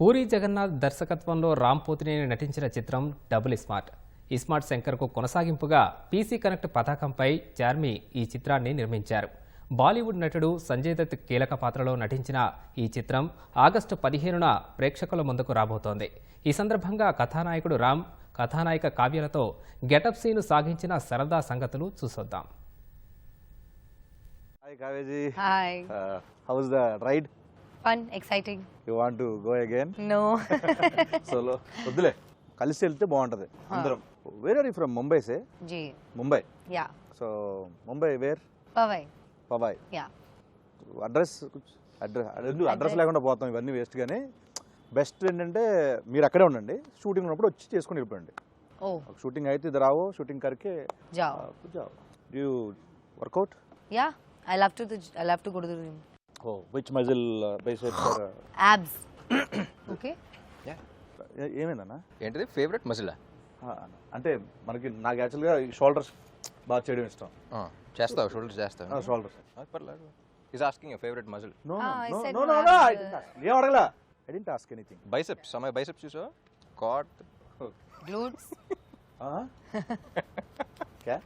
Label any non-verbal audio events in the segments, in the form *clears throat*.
పూరి జగన్నాథ్ దర్శకత్వంలో రామ్ పోతినేని నటించిన చిత్రం డబుల్ స్మార్ట్. ఈ స్మార్ట్ శంకర్కు కొనసాగింపుగా పీసీ కనెక్ట్ పతాకంపై చార్మి ఈ చిత్రాన్ని నిర్మించారు. బాలీవుడ్ నటుడు సంజయ్ దత్ కీలక పాత్రలో నటించిన ఈ చిత్రం ఆగస్టు పదిహేనున ప్రేక్షకుల ముందుకు రాబోతోంది. ఈ సందర్భంగా కథానాయకుడు రామ్ కథానాయిక కావ్యలతో గెటప్ సీను సాగించిన సరదా సంగతులు చూసొద్దాం. Hi Kaveji. Hi. Uh, how's the Fun, exciting. You want to go again? No. *laughs* Solo. వద్దులే కలిసి వెళ్తే బాగుంటది అందరం where are you from Mumbai say G. Mumbai Yeah. So Mumbai where Pavai. Powai Yeah. Address address address లేకుండా పోతాం ఇవన్నీ waste కానీ best ఏంటంటే మీరు అక్కడే ఉండండి షూటింగ్ ఉన్నప్పుడు వచ్చి చేసుకొని వెళ్ళిపోండి Oh, షూటింగ్ అయితే ఇది రావో షూటింగ్ కరికే Jao. You workout Yeah. I love to the I love to go to the gym. Oh which muscle biceps Abs. *coughs* okay. ఏమైందన్నా? ఏంటిది? ఫేవరెట్ మజిలా ఆ, అంటే మనకి నాకు యాక్చువల్గా షోల్డర్స్ బాగా చేయడం ఇష్టం. చేస్తావు షోల్డర్స్ చేస్తావు. షోల్డర్స్ పర్లేదు. Is asking favourite muscle no Ah, I no said no no, no no I'm I didn't ask ఏం అడగలా? I didn't ask anything biceps అమ్మాయి బైసెప్స్ చూసావా కాట్ Glutes. *laughs* *laughs* క్యా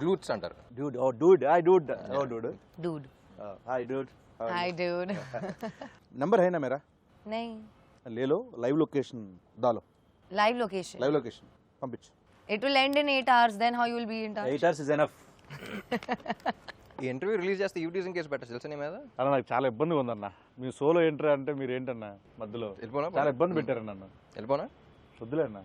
గ్లూట్స్ అంటారు. Dude oh dude I dude oh dude Dude. Hi dude Hi, dude. Number है ना मेरा नहीं. ले लो लाइव लोकेशन डालो Live location. లైవ్ లొకేషన్ పంపించు It will end in eight hours. Then how you will be in touch? Eight hours is enough ఈ interview release చేస్తే యూటీజింగ్ కేసు పెట్టచ్చు తెలుసా నీ మీద అలా నాకు చాలా ఇబ్బందిగా ఉందన్న మీ సోలో ఎంట్రీ అంటే మీరు ఏంటన్నా మధ్యలో వెళ్ళిపోనా చాలా ఇబ్బంది పెట్టారన్న నన్ను వెళ్ళిపోనా వద్దులేన్న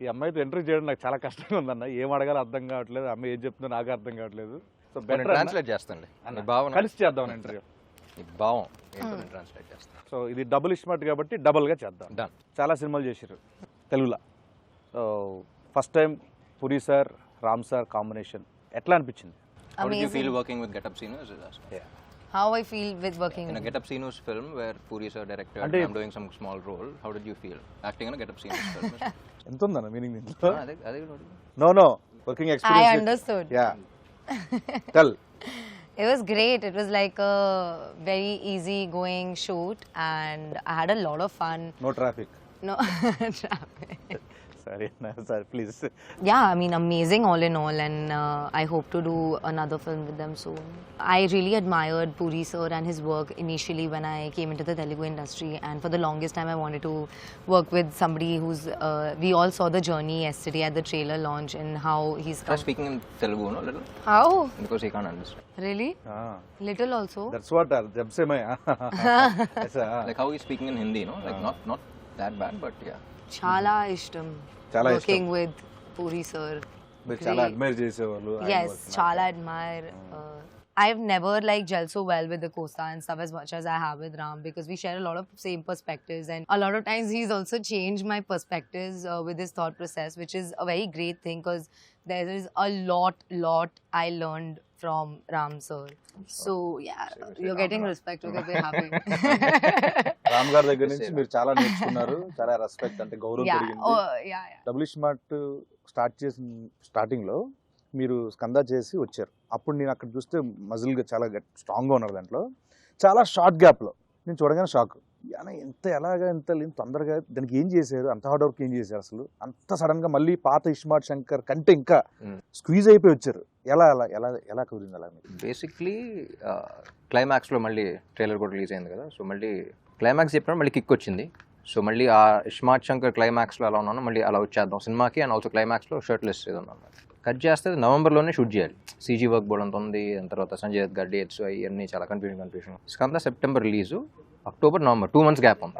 ఈ అమ్మాయితో ఎంట్రీ చేయడం నాకు చాలా కష్టంగా ఉందన్న ఏం అడగాలో అర్థం కావట్లేదు అమ్మాయి ఏం చెప్తుందో నాకు అర్థం కావట్లేదు సో నేను బెటర్ ట్రాన్స్లేట్ చేస్తానులే నీ భావన కలిసి చేద్దాం ఇంటర్వ్యూ నీ భావం ట్రాన్స్లేట్ చేస్తాను సో ఇది డబుల్ స్మార్ట్ కాబట్టి డబుల్గా చేద్దాం. డన్ చాలా సినిమాలు చేశారు తెలుగులో. So first time Puri sir Ram sir combination ఎట్లా అనిపించింది? How did you Amazing. Feel working with Getup Seenu's How I feel with working in with Getup Seenu's film where Puri sir director అంటే- I'm doing some small role how did you feel acting in Getup Seenu's film ఎంత ఉందన్న meaning దీంట్లో? అదే అదే కూడా. అడుగు. No no working I experience understood. Yeah tell *laughs* It was great. It was like a very easy going shoot and I had a lot of fun. No traffic. No *laughs* traffic. Ariana, *laughs* sir, please. Yeah, I mean, amazing all in all, and uh, I hope to do another film with them soon. I really admired Puri sir and his work initially when I came into the Telugu industry, and for the longest time, I wanted to work with somebody who's. Uh, we all saw the journey yesterday at the trailer launch and how he's. Come. I'm speaking in Telugu, no, little. How? Because he can't understand. Really? Ah. Little also. That's what. Uh, Jab se main. *laughs* *laughs* Uh, like how he's speaking in Hindi, no, like ah. not not that bad, but yeah. Chala ishtam. Chala Working with Puri sir. మీరు చాలా Great. Admire చేసేవాళ్ళు Yes, Chala admire. Uh, I've never like gelled so well with the Costa and stuff as much as I have with Ram because we share a lot of same perspectives and a lot of times he's also changed my perspectives uh, with his thought process, which is a very great thing because there is a lot, lot I learned from Ram sir. So yeah, you're getting respect. Okay, we're having. Ram గారి దగ్గర నుంచి మీరు చాలా నేర్చుకున్నారు చాలా respect అంటే గౌరవం yeah. పెరిగింది Oh yeah, yeah. Double smart start చేసిన స్టార్టింగ్లో మీరు స్కందా చేసి వచ్చారు అప్పుడు నేను అక్కడ చూస్తే మజిల్గా చాలా స్ట్రాంగ్గా ఉన్నారు దాంట్లో చాలా షార్ట్ గ్యాప్లో నేను చూడగానే షాక్. యానా ఎంత ఎలాగా ఎంత ఇంత తొందరగా దానికి ఏం చేశారు? అంత హార్డ్ వర్క్ ఏం చేశారు అసలు? అంత సడన్గా మళ్ళీ పాత ఇస్మార్ట్ శంకర్ కంటే ఇంకా. స్క్వీజ్ అయిపోయి వచ్చారు. ఎలా ఎలా ఎలా ఎలా కుదిరింది అలా బేసిక్లీ క్లైమాక్స్లో మళ్ళీ ట్రైలర్ కూడా రిలీజ్ అయింది కదా. సో మళ్ళీ క్లైమాక్స్ చెప్పినప్పుడు మళ్ళీ కిక్ వచ్చింది. సో మళ్ళీ ఆ ఇస్మార్ట్ శంకర్ క్లైమాక్స్లో అలా ఉన్నాను మళ్ళీ అలా వచ్చేద్దాం సినిమాకి అండ్ ఆల్సో క్లైమాక్స్లో షర్ట్లెస్ ఏదో ఉన్నాను. కట్ చేస్తే నవంబర్లోనే షూట్ చేయాలి. సీజీ వర్క్ బోర్డ్ అంత ఉంది దాని తర్వాత సంజయ్ దత్ గారి డేట్స్ అవన్నీ చాలా confusion confusion Skanda September release October November two months gap ఉంది.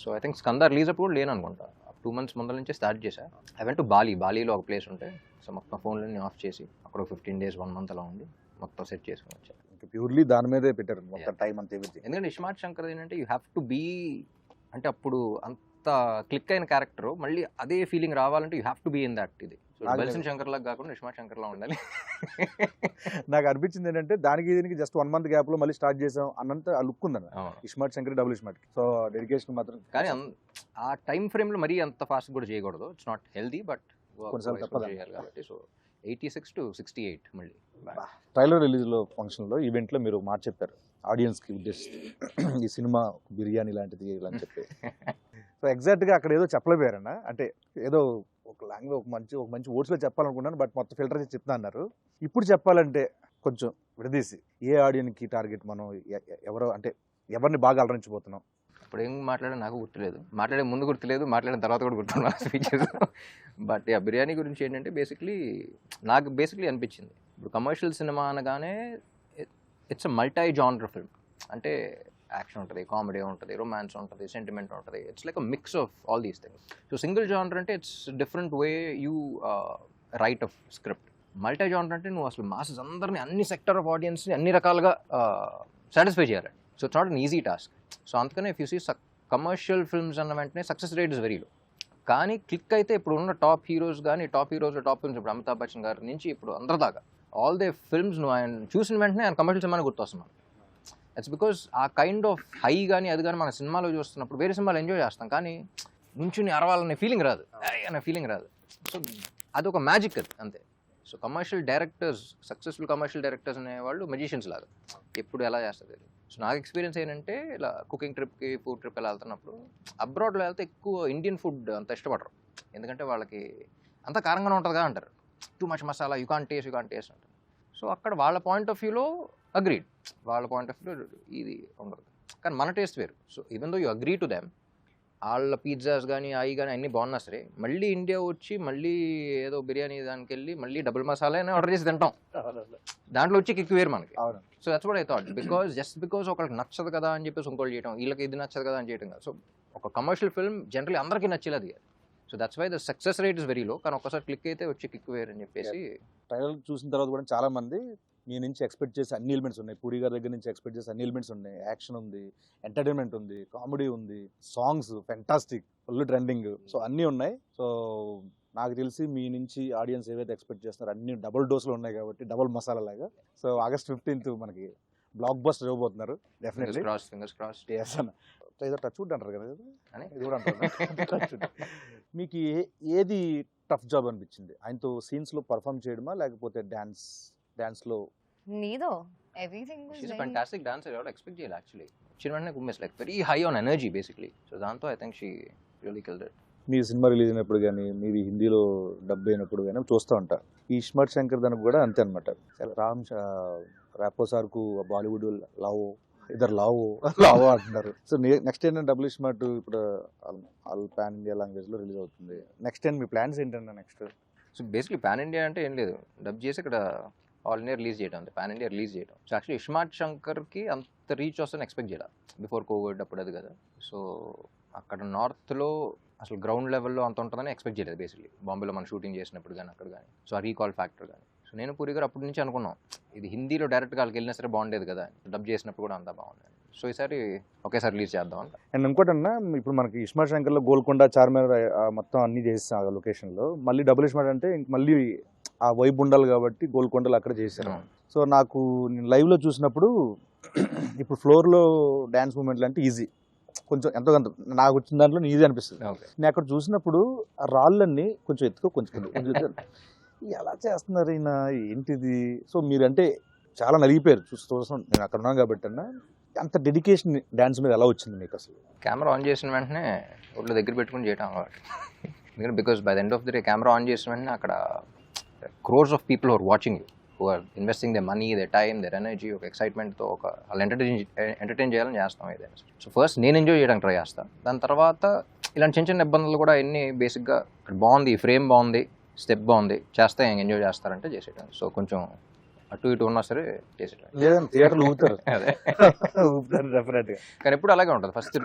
So I think Skanda release అప్పుడు లేను అనుకుంటా. టూ మంత్స్ ముందర నుంచి స్టార్ట్ చేశా. ఐ వెంట్ టు బాలీ బాలీలో ఒక ప్లేస్ ఉంటే సో మొత్తం ఫోన్లన్నీ ఆఫ్ చేసి అక్కడ ఫిఫ్టీన్ డేస్ వన్ మంత్ అలా ఉంది మొత్తం సెట్ చేసుకుని వచ్చా. ఇంకా ప్యూర్లీ దాని మీదే పెట్టారు మొత్తం. టైం అంతా ఎందుకంటే ఇస్మార్ట్ శంకర్ ఏంటంటే యూ హ్యావ్ టు బీ అంటే అప్పుడు అంత క్లిక్ అయిన క్యారెక్టర్. మళ్ళీ అదే ఫీలింగ్ రావాలంటే you have to be in that ఇది. నాకు బెల్సన్ శంకర్ లాగా కాకుండా ఇస్మార్ట్ శంకర్ లా ఉండాలి. *laughs* నాకు అనిపించింది ఏంటంటే దానికి దీనికి జస్ట్ వన్ మంత్ గ్యాప్లో మళ్ళీ స్టార్ట్ చేసాం అన్నంత ఆ లుక్ ఉందన్న. ISmart Shankar double iSmart so dedication మాత్రం కానీ ఆ టైం ఫ్రేమ్లో మరీ అంత ఫాస్ట్ కూడా చేయకూడదు. ఇట్స్ నాట్ హెల్దీ బట్ కొన్నిసార్లు తప్పదు. చేయాలి కాబట్టి so eighty six to sixty eight మళ్ళీ. ట్రైలర్ రిలీజ్లో ఫంక్షన్లో ఈవెంట్లో మీరు మాట చెప్పారు. ఆడియన్స్కి ఉద్దేశిస్తూ. *clears throat* ఈ సినిమా బిర్యానీ లాంటిది ఇలా అని చెప్పి *laughs* ఎగ్జాక్ట్గా అక్కడ ఏదో చెప్పలేకపోయారన్న అంటే ఏదో ఒక లాంగ్వేజ్ ఒక మంచి ఒక మంచి వర్డ్స్లో చెప్పాలనుకున్నాను బట్ మొత్తం ఫిల్టర్ చేసి చెప్తా అన్నారు. ఇప్పుడు చెప్పాలంటే కొంచెం విడదీసి ఏ ఆడియన్కి టార్గెట్ మనం ఎవరో అంటే ఎవరిని బాగా అలరించబోతున్నాం? ఇప్పుడు ఏం మాట్లాడే నాకు గుర్తులేదు. మాట్లాడే ముందు గుర్తులేదు మాట్లాడిన తర్వాత కూడా గుర్తున్నా స్పీచెస్ బట్ ఆ బిర్యానీ గురించి ఏంటంటే బేసిక్లీ నాకు బేసిక్లీ అనిపించింది. ఇప్పుడు కమర్షియల్ సినిమా అనగానే it's a multi genre film అంటే యాక్షన్ ఉంటుంది కామెడీ ఉంటుంది రొమాన్స్ ఉంటుంది సెంటిమెంట్ ఉంటుంది. It's like a mix of all these things so single genre అంటే it's different way you write of script multi genre అంటే నువ్వు అసలు మాసెస్ అందరినీ అన్ని సెక్టర్ ఆఫ్ ఆడియన్స్ని అన్ని రకాలుగా uh, సాటిస్ఫై చేయాలండి so it's not an easy task so అందుకనే if you see commercial films అన్న వెంటనే success rate is very low కానీ క్లిక్ అయితే ఇప్పుడు ఉన్న టాప్ హీరోస్ కానీ టాప్ హీరోస్ టాప్ ఫిల్మ్స్ ఇప్పుడు అమితాబ్ బచ్చన్ గారి నుంచి ఇప్పుడు అందరి దాకా ఆల్ దే ఫిల్మ్స్ నువ్వు ఆయన చూసిన వెంటనే ఆయన కమర్షియల్ సినిమాని గుర్తొస్తున్నాను it's because a kind of high కానీ అది కానీ మన సినిమాలో చూస్తున్నప్పుడు వేరే సినిమాలు ఎంజాయ్ చేస్తాం కానీ నుంచుని అరవాలనే ఫీలింగ్ రాదు. అనే ఫీలింగ్ రాదు. సో అది ఒక మ్యాజిక్ అది అంతే. So commercial directors successful commercial directors అనేవాళ్ళు మెజిషియన్స్ లాగా. ఎప్పుడు ఎలా చేస్తారు సో నాకు ఎక్స్పీరియన్స్ ఏంటంటే ఇలా కుకింగ్ ట్రిప్కి ఫుడ్ ట్రిప్ ఇలా వెళ్తున్నప్పుడు అబ్రాడ్లో వెళ్తే ఎక్కువ ఇండియన్ ఫుడ్ అంత ఇష్టపడరు. ఎందుకంటే వాళ్ళకి అంత కారంగానే ఉంటుందిగా అంటారు. Too much masala you can taste you can taste అంటారు. సో అక్కడ వాళ్ళ పాయింట్ ఆఫ్ వ్యూలో అగ్రీడ్ వాళ్ళ పాయింట్ ఆఫ్ వ్యూలో ఇది ఉండదు. కానీ మన టేస్ట్ వేరు. So even though you agree to them వాళ్ళ పిజ్జాస్ కానీ అవి కానీ అన్నీ బాగున్నా సరే మళ్ళీ ఇండియా వచ్చి మళ్ళీ ఏదో బిర్యానీ దానికి వెళ్ళి మళ్ళీ డబుల్ మసాలా అని ఆర్డర్ చేసి తింటాం. దాంట్లో వచ్చి కిక్ వేరు మనకి. So that's what I thought because just because ఒకరికి నచ్చదు కదా అని చెప్పేసి ఇంకోటి చేయడం వీళ్ళకి ఇది నచ్చదు కదా అని చేయడం కదా. సో ఒక కమర్షియల్ ఫిల్మ్ జనరల్లీ అందరికీ నచ్చేది అది. So that's why the success rate is very low కానీ ఒకసారి క్లిక్ అయితే వచ్చి కిక్ వేరు అని చెప్పేసి ట్రైలర్ చూసిన తర్వాత కూడా చాలా మంది మీ నుంచి ఎక్స్పెక్ట్ చేసే అన్ని ఎలిమెంట్స్ ఉన్నాయి. పూరి గారి దగ్గర నుంచి ఎక్స్పెక్ట్ చేసే అన్ని ఎలిమెంట్స్ ఉన్నాయి. యాక్షన్ ఉంది ఎంటర్టైన్మెంట్ ఉంది కామెడీ ఉంది songs fantastic full trending. So అన్నీ ఉన్నాయి. సో నాకు తెలిసి మీ నుంచి ఆడియన్స్ ఏవైతే ఎక్స్పెక్ట్ చేస్తున్నారో అన్ని డబుల్ డోస్లో ఉన్నాయి కాబట్టి డబుల్ మసాలా లాగా. సో ఆగస్ట్ ఫిఫ్టీన్త్ మనకి బ్లాక్ బస్టర్ ఇవ్వబోతున్నారు. డెఫినెట్లీ క్రాస్ ఫింగర్స్ క్రాస్ ఎస్ అన్న. ఏదో టచ్ వుడ్ అంటారు కదా ఇది? కూడా అంటారు. మీకు ఏది టఫ్ జాబ్ అనిపించింది? ఆయనతో సీన్స్లో పర్ఫామ్ చేయడమా లేకపోతే డాన్స్ డాన్స్లో. Everything was she's very fantastic dancer ఎవరు ఎక్స్పెక్ట్ చేయాలి యాక్చువల్లీ వచ్చిన వెంటనే కుమ్మేస్ like very high on energy basically so దాంతో I think she really killed it me cinema release అయినప్పుడు కానీ మీది హిందీలో డబ్ అయినప్పుడు కానీ చూస్తూ ఉంటా. ఈ ఇస్మార్ట్ శంకర్ దానికి కూడా అంతే అనమాట రామ్ రాపో సార్కు బాలీవుడ్ లావో ఇద్దరు లావో లావో అంటున్నారు. సో నెక్స్ట్ ఏంటంటే డబుల్ స్మార్ట్ ఇప్పుడు ఆల్ పాన్ ఇండియా లాంగ్వేజ్లో రిలీజ్ అవుతుంది. నెక్స్ట్ ఏంటి మీ ప్లాన్స్ ఏంటంటే next so basically pan India అంటే ఏం లేదు. డబ్ చేసి ఇక్కడ ఆల్ ఇండియా రిలీజ్ చేయడం అంతే పాన్ ఇండియా రిలీజ్ చేయడం. సో యాక్చువల్లీ ఇష్మాట్ శంకర్కి అంత రీచ్ వస్తుందని ఎక్స్పెక్ట్ చేయాలి? బిఫోర్ కోవిడ్ అప్పుడు అది కదా. సో అక్కడ నార్త్లో అసలు గ్రౌండ్ లెవెల్లో అంత ఉంటుందని ఎక్స్పెక్ట్ చేయలేదు బేసిక్లీ బాంబేలో మనం షూటింగ్ చేసినప్పుడు కానీ అక్కడ కానీ సో ఆ రీకాల్ ఫ్యాక్టర్ కానీ సో నేను పూరి గారు అప్పటి నుంచి అనుకున్నాం ఇది హిందీలో డైరెక్ట్గా వాళ్ళకి వెళ్ళినా సరే బాగుండేది కదా. డబ్ చేసినప్పుడు కూడా అంతా బాగుంది సో ఈసారి ఒకేసారి రిలీజ్ చేద్దాం అంట. అండ్ ఇంకోటన్నా ఇప్పుడు మనకి ఇస్మార్ట్ శంకర్లో గోల్కొండ చార్మినార్ మొత్తం అన్ని చేస్తాం ఆ లొకేషన్లో మళ్ళీ డబుల్ ఇస్మార్ట్ అంటే మళ్ళీ ఆ వైబ్ ఉండాలి కాబట్టి గోల్కొండలు అక్కడ చేశారు. సో నాకు నేను లైవ్లో చూసినప్పుడు ఇప్పుడు ఫ్లోర్లో డ్యాన్స్ మూమెంట్లు అంటే ఈజీ. కొంచెం ఎంతో కొంత నాకు వచ్చిన దాంట్లో ఈజీ అనిపిస్తుంది. నేను అక్కడ చూసినప్పుడు ఆ రాళ్ళన్నీ కొంచెం ఎత్తుకో కొంచెం. ఎలా చేస్తున్నారు ఈయన? ఏంటిది? సో మీరంటే చాలా నలిగిపోయారు. చూసి చూస్తాం. నేను అక్కడ ఉన్నాను కాబట్టి అన్న. అంత డెడికేషన్ డ్యాన్స్ మీద ఎలా వచ్చింది మీకు అసలు? కెమెరా ఆన్ చేసిన వెంటనే ఒళ్ళు దగ్గర పెట్టుకుని చేయటం అలవాటు. ఎందుకంటే because by the end of the day camera on చేసిన వెంటనే అక్కడ crores of people are watching who are investing the money the time their energy ఒక ఎక్సైట్మెంట్తో ఒక వాళ్ళు ఎంటర్టైన్ ఎంటర్టైన్ చేయాలని చేస్తాం ఏదైనా సో ఫస్ట్ నేను ఎంజాయ్ చేయడానికి ట్రై చేస్తాను దాని తర్వాత ఇలాంటి చిన్న చిన్న ఇబ్బందులు కూడా ఎన్ని బేసిక్గా బాగుంది ఫ్రేమ్ బాగుంది స్టెప్ బాగుంది చేస్తే ఎంజాయ్ చేస్తారంటే చేసేయడం సో కొంచెం అటు ఇటు ఉన్నా సరే థియేటర్లు ఊపుతారు. *laughs* అదే. ఊపుతారు డెఫినెట్గా కానీ ఎప్పుడు అలాగే ఉంటుంది. ఫస్ట్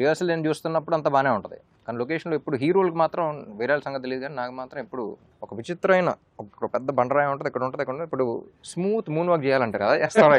రిహర్సల్ నేను చూస్తున్నప్పుడు అంత బాగానే ఉంటుంది. కానీ లొకేషన్లో ఇప్పుడు హీరోలకు మాత్రం వేరే సంగతి తెలియదు కానీ నాకు మాత్రం ఇప్పుడు ఒక విచిత్రమైన ఒక పెద్ద బండరాయి ఉంటుంది ఇక్కడ ఉంటుంది ఇక్కడ ఇప్పుడు స్మూత్ మూన్ వాక్ చేయాలంట కదా చేస్తాం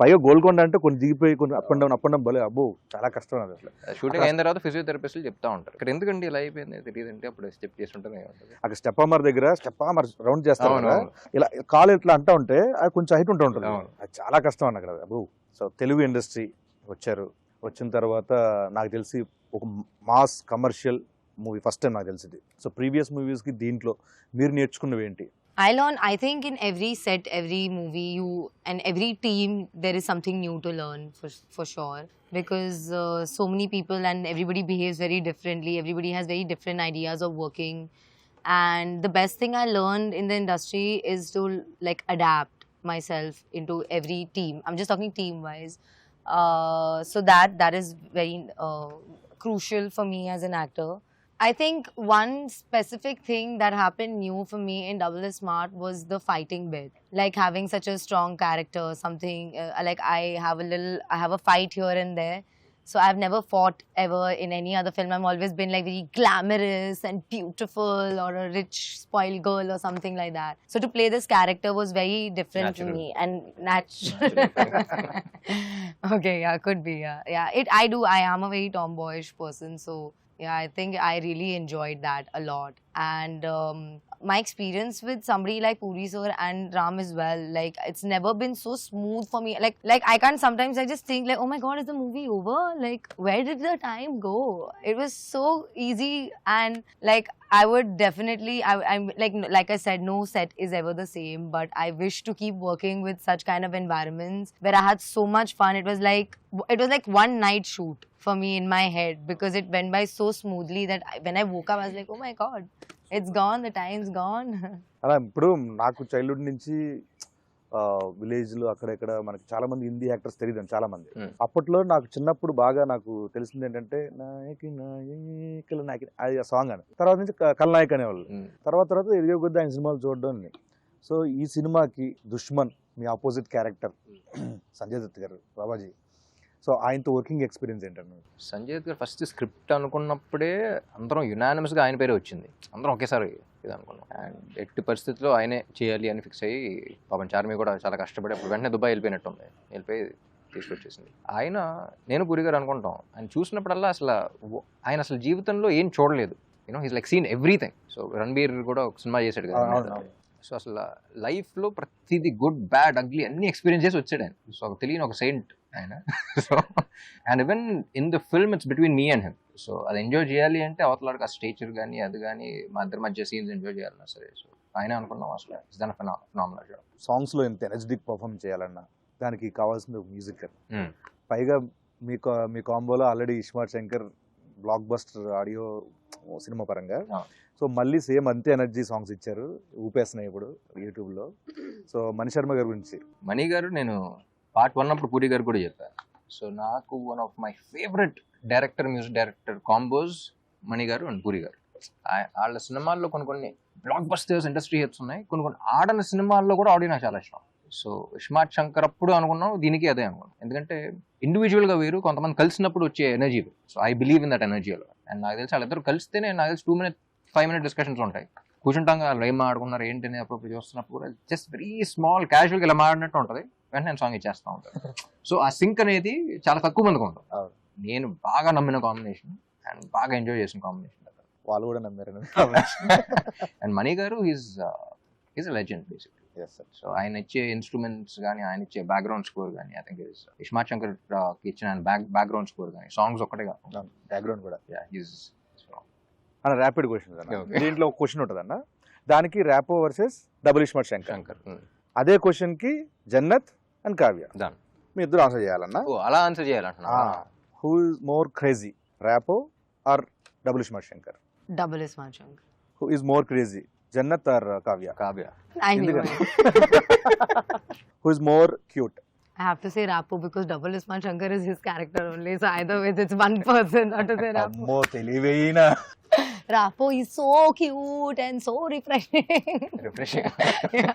పైగా గోల్కొండ అంటే కొన్ని దిగిపోయి కొన్ని up and down up and down భలే అబ్బో చాలా కష్టం అది అసలు. షూటింగ్ అయిన తర్వాత ఫిజియోథెరపిస్టులు చెప్తా ఉంటారు. ఇక్కడ ఎందుకండి ఇలా అయిపోయింది? తెలియదంటే అప్పుడు స్టెప్ చేసి ఉంటుంది. అక్కడ స్టెప్ అమర్ దగ్గర స్టెప్ అమర్ రౌండ్ కదా, అవును. ఇలా కాలు ఇట్లా అంటా ఉంటే అది కొంచెం హైట్ ఉంటూ ఉంటుంది. అది చాలా కష్టం అన్న అక్కడ అబ్బో. సో తెలుగు ఇండస్ట్రీ వచ్చారు. వచ్చిన తర్వాత నాకు తెలిసి ఒక mass commercial movie first time నాకు తెలిసింది సో ప్రీవియస్ మూవీస్కి దీంట్లో మీరు నేర్చుకున్నవి ఏంటి I learn, I think in every set, every movie, you and every team, there is something new to learn for, for sure. Because uh, so many people and everybody behaves very differently. Everybody has very different ideas of working. And the best thing I learned in the industry is to like adapt myself into every team. I'm just talking team wise. Uh, so that that is very uh, crucial for me as an actor. I think one specific thing that happened new for me in Double is Smart was the fighting bit. Like having such a strong character, something uh, like I have a little, I have a fight here and there. So I've never fought ever in any other film. I've always been like very glamorous and beautiful or a rich spoiled girl or something like that. So to play this character was very different Natural. to me and natural. *laughs* okay, yeah, could be, yeah, yeah. It, I do. I am a very tomboyish person, so yeah, I think I really enjoyed that a lot. And um, my experience with somebody like Puri sir and Ram as well, like it's never been so smooth for me. Like, like I can't sometimes I just think like, oh my god, is the movie over? Like, where did the time go? It was so easy and like I would definitely, I, I'm like, like I said, no set is ever the same. But I wish to keep working with such kind of environments where I had so much fun. It was like, it was like one night shoot for me in my head because it went by so smoothly that I, when I woke up, I was like, oh my god, it's gone. The time's gone. *laughs* అలా ఇప్పుడు నాకు childhood నుంచి విలేజ్లో అక్కడ ఇక్కడ మనకి చాలా మంది హిందీ యాక్టర్స్ తెలియదు చాలా మంది Hmm. అప్పట్లో నాకు చిన్నప్పుడు బాగా నాకు తెలిసింది ఏంటంటే నాయకి నాయకుల నాయకి అది ఆ సాంగ్ అని తర్వాత నుంచి కల్నాయక్ అనేవాళ్ళు Mm. తర్వాత తర్వాత ఎదిగే కొద్ది ఆయన సినిమాలు చూడడం సో ఈ సినిమాకి దుష్మన్ మీ ఆపోజిట్ క్యారెక్టర్ *clears throat* సంజయ్ దత్ గారు బాబాజీ సో ఆయనతో వర్కింగ్ ఎక్స్పీరియన్స్ ఏంటండి సంజయ్ గారు ఫస్ట్ స్క్రిప్ట్ అనుకున్నప్పుడే అందరం యునానిమస్గా ఆయన పేరే వచ్చింది. అందరం ఒకేసారి ఇది అనుకున్నాం. అండ్ ఎట్టి పరిస్థితుల్లో ఆయనే చేయాలి అని ఫిక్స్ అయ్యి పాపం చార్మి కూడా చాలా కష్టపడి అప్పుడు వెంటనే దుబాయ్ వెళ్ళిపోయినట్టుంది వెళ్ళిపోయి తీసుకొచ్చేసింది. ఆయన నేను పూరి గారు అనుకుంటాం. ఆయన చూసినప్పుడల్లా అసలు ఆయన అసలు జీవితంలో ఏం చూడలేదు. You know he's like seen everything so Ranbir కూడా ఒక సినిమా చేశాడు కదా. సో అసలు లైఫ్లో ప్రతిదీ గుడ్ బ్యాడ్ అగ్లీ అన్ని ఎక్స్పీరియన్స్ చేసి వచ్చాడు ఆయన. సో తెలియని ఒక సెయింట్ ఆయన so and even in the film it's between me and him so అది ఎంజాయ్ చేయాలి అంటే అవతలాడికి ఆ స్టేచర్ కానీ అది కానీ మా ఇద్దరి మధ్య సీన్స్ ఎంజాయ్ చేయాలన్నా సరే. సో ఆయన అనుకున్నాం అసలు. ఇట్స్ దాని ఫినామినల్ సాంగ్స్లో ఎంత ఎనర్జెటిక్ పర్ఫామ్ చేయాలన్నా దానికి కావాల్సిన మ్యూజిక్ Hmm. పైగా మీ మీ కాంబోలో already iSmart Shankar blockbuster audio cinema పరంగా. సో మళ్ళీ సేమ్ అంతే ఎనర్జీ సాంగ్స్ ఇచ్చారు. ఊపేస్తున్నాయి ఇప్పుడు యూట్యూబ్లో. సో మణి శర్మ గారి గురించి. మణి గారు నేను పార్ట్ వన్ అప్పుడు పూరి గారు కూడా చెప్పారు. సో నాకు one of my favourite director music director combos Mani గారు అండ్ పూరి గారు. వాళ్ళ సినిమాల్లో కొన్ని కొన్ని బ్లాక్ బస్టర్స్ ఇండస్ట్రీ హిట్స్ ఉన్నాయి. కొన్ని కొన్ని ఆడని సినిమాల్లో కూడా ఆడియో నాకు చాలా ఇష్టం. సో ఇస్మార్ట్ శంకర్ అప్పుడు అనుకున్నాం దీనికి అదే అనుకున్నాం ఎందుకంటే ఇండివిజువల్గా గా వేరు కొంతమంది కలిసినప్పుడు వచ్చే energy so I believe in that ఎనర్జీలో అండ్ నాకు తెలిసి వాళ్ళిద్దరు కలిస్తేనే నాకు తెలిసి two minute five minute discussions ఉంటాయి. కూర్చుంటాం కదా వాళ్ళు ఏం ఆడుకున్నారు అని అప్పుడు చూస్తున్నప్పుడు కూడా జస్ట్ వెరీ స్మాల్ క్యాజువల్గా ఇలా మాడినట్టు ఉంటుంది. వెంటనే సాంగ్ ఇచ్చేస్తా ఉంటాను సో ఆ సింక్ అనేది చాలా తక్కువ మందికి ఉంటుంది. నేను బాగా నమ్మిన కాంబినేషన్ అండ్ బాగా ఎంజాయ్ చేసిన కాంబినేషన్ వాళ్ళు కూడా నమ్మారు అండ్ మణి *laughs* గారు is is legend basic so ఆయన ఇచ్చే ఇన్స్ట్రుమెంట్స్ కానీ ఆయన ఇచ్చే బ్యాక్గ్రౌండ్ స్కోర్ కానీ ఐ థింక్ ఇస్మార్ట్ శంకర్కి ఇచ్చిన ఆయన బ్యాక్ బ్యాక్గ్రౌండ్ స్కోర్ కానీ సాంగ్స్ ఒక్కటే కాదు. బ్యాక్గ్రౌండ్ కూడా. ఈజ్ అన్న ర్యాపిడ్ క్వశ్చన్ అన్న. దీంట్లో ఒక క్వశ్చన్ ఉంటుంది అన్న. దానికి ర్యాపో వర్సెస్ డబుల్ ఇస్మార్ట్ శంకర్ అదే క్వశ్చన్కి జన్నత్ అండ్ కావ్య. మీ ఇద్దరు ఆన్సర్ చేయాలన్న ఓ అలా answer చేయాలంటున్నా who is more crazy Rapo or double iSmart Shankar is Smart Shankar. Who is more crazy Jannat or Kavya Kavya. Who is more cute I have to say Rapo because Double is Smart Shankar is his character only. So either way, it's one person, not to say Rapo. అమ్మో తెలివైన Rapo is so cute and so refreshing. *laughs* Refreshing *laughs* *laughs* Yeah.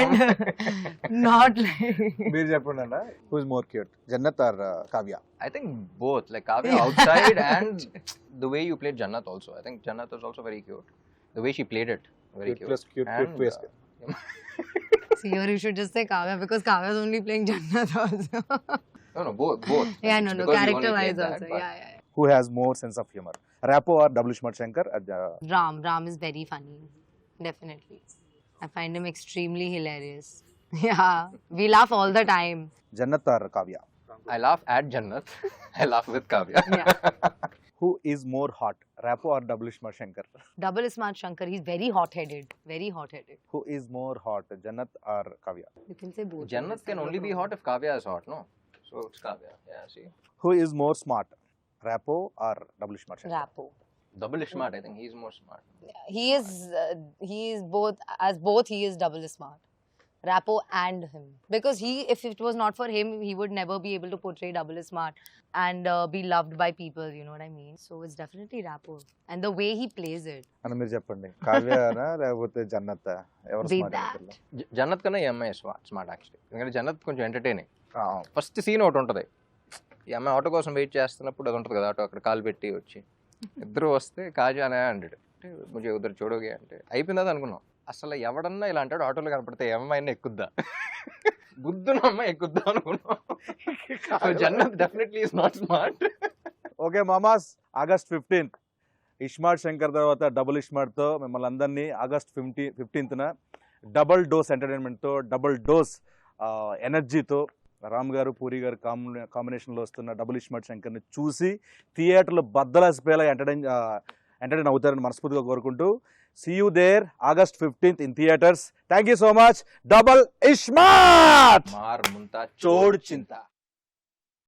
and not like. మీరు చెప్పండి అన్న who is more cute Jannat or Kavya I think both, like Kavya outside and the way you played Jannat also. I think Jannat was also very cute. The way she played it, very cute. plus cute, And, cute plus uh, See, here you should just say Kavya because Kavya is only playing Jannat also. no, no, both, both. yeah, It's no, no, because you only character wise played that, also. but Yeah, yeah, yeah. Who has more sense of Rapo or W. Smart Shankar. Uh, Ram. Ram is very funny. Definitely. I find him extremely hilarious. *laughs* Yeah. We laugh all the time. Jannat or Kavya? I laugh at Jannat. *laughs* I laugh with Kavya. Yeah. *laughs* Who is more hot, Rapo or Double Smart Shankar? Double Smart Shankar. He's very hot-headed. Very hot-headed. Who is more hot, Jannat or Kavya? You can say both. Jannat can only be hot if Kavya is hot, no? So it's Kavya. Yeah, see. Who is more smart, Rapo or double Shankar Rapo. Double smart, I think. He's more smart. He is, uh, he is both, as both, he is double smart. Rapo and him. Because he, if it was not for him, he would never be able to portray double smart and uh, be loved by people, you know what I mean? So it's definitely Rapo. And the way he plays it. అని మీరు చెప్పండి కావ్యనా లేకపోతే జన్నత్ ఎవరు smart Jannat కన్నా ఈ అమ్మాయి smart smart actually ఎందుకంటే జన్నత్ కొంచెం ఎంటర్టైనింగ్ ఫస్ట్ సీన్ ఒకటి ఉంటుంది ఈ అమ్మాయి ఆటో కోసం వెయిట్ చేస్తున్నప్పుడు అది ఉంటుంది కదా ఆటో అక్కడ కాలు పెట్టి వచ్చి. ఇద్దరు వస్తే కాజా అనే అంటాడు అంటే ముజే ఉద్దరు చూడోగే అంటే అయిపోయిందా అనుకున్నాం. అసలు ఎవడన్నా ఇలా అంటాడు ఆటోలో కనపడితే ఏ అమ్మాయినా ఎక్కుద్దా? గుద్దున అమ్మాయి ఎక్కుద్దా అనుకున్నాం. Jannat definitely is not smart okay మామాస్ August fifteenth. ISmart Shankar తర్వాత డబుల్ ఇష్మార్ట్తో మిమ్మల్ని అందరినీ ఆగస్ట్ ఫిఫ్టీ ఫిఫ్టీన్త్న డబుల్ డోస్ ఎంటర్టైన్మెంట్తో డబుల్ డోస్ ఎనర్జీతో రామ్ గారు పూరి గారు కాంబినే కాంబినేషన్లో వస్తున్న డబుల్ ఇష్మార్ట్ శంకర్ని చూసి థియేటర్లు బద్దలాసిపోయేలా ఎంటర్టైన్ ఎంటర్టైన్ అవుతారని మనస్ఫూర్తిగా కోరుకుంటూ see you there August fifteenth in theatres thank you so much double Montha చోడు చింత.